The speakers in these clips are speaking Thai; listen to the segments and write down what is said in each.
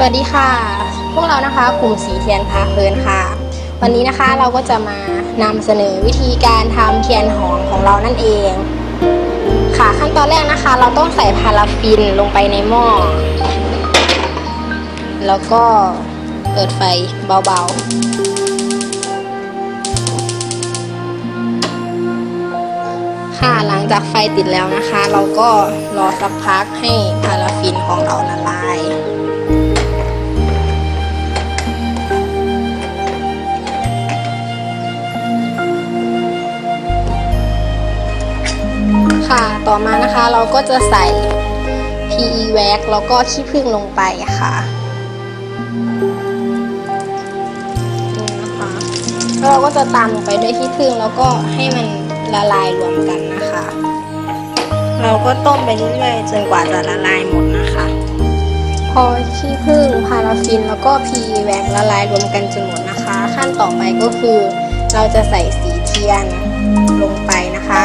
สวัสดีค่ะ พวกเรานะคะกลุ่มสีเทียนพาเพลินค่ะ วันนี้นะคะเราก็จะมานำเสนอวิธีการทำเทียนหอมของเรานั่นเอง ค่ะขั้นตอนแรกนะคะ เราต้องใส่พาราฟินลงไปในหม้อแล้วก็เปิดไฟเบาๆ ค่ะหลังจากไฟติดแล้วนะคะ เราก็รอสักพักให้พาราฟินของเราละลาย ต่อมานะคะ เราก็จะใส่ PE wax แล้วก็ขี้ผึ้งลงไปค่ะนี่นะคะแล้วเราก็จะตามลงไปด้วยขี้ผึ้งแล้วก็ให้มันละลายรวมกันนะคะ เราก็ต้มไปเรื่อยๆจนกว่าจะละลายหมดนะคะพอขี้ผึ้งพาราฟินแล้วก็ PE wax ละลายรวมกันจนหมดนะคะ ขั้นต่อไปก็คือ เราจะใส่สีเทียนลงไปนะคะ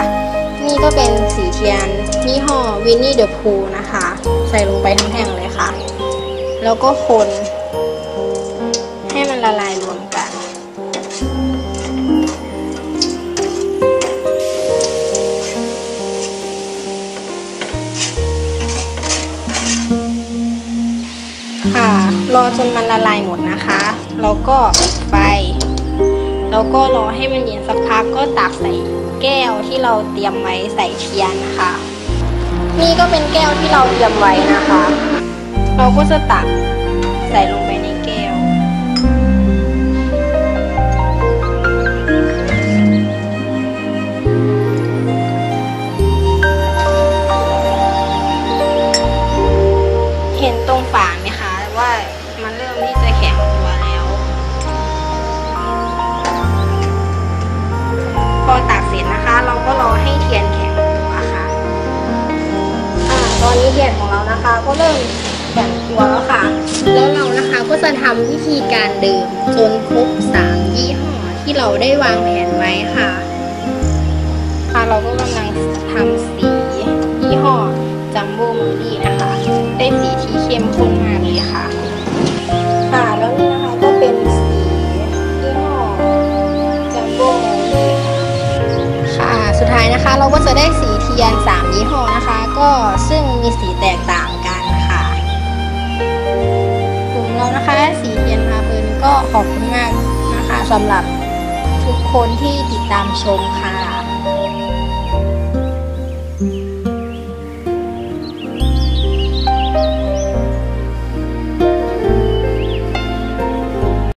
นี่ก็เป็นสีเทียนยี่ห้อวินนี่เดอะพูนะคะ ใส่ลงไปทั้งแท่งเลยค่ะ แล้วก็คนให้มันละลายรวมกัน ค่ะ รอจนมันละลายหมดนะคะ แล้วก็ปิดไฟแล้วก็รอให้มันเย็นสักพักก็ตักใส่ แก้วที่เราเตรียมไว้ใส่เทียนนะคะนี่ก็เป็นแก้วที่เราเตรียมไว้นะคะ เราก็จะตักใส่ลงไปในแก้ว เห็นตรงฝาไหมคะว่ามันเริ่มที่จะแข็งตัวแล้ว พอตักเสร็จ ทำวิธีการเดิมจนครบสามยี่ห้อที่เราได้วางแผนไว้ค่ะ ค่ะเราก็กำลังทำสียี่ห้อจัมโบ้มูดี้นะคะได้สีที่เข้มข้นมากเลยค่ะค่ะแล้วนี่นะคะก็เป็นสียี่ห้อจัมโบ้มูดี้ค่ะ สุดท้ายนะคะเราก็จะได้สีเทียน 3 ยี่ห้อนะคะ ก็ซึ่งมีสีแตกต่าง และคะสีเทียนพาเพลินก็ขอบคุณมากนะคะสำหรับทุกคนที่ติดตามชมค่ะ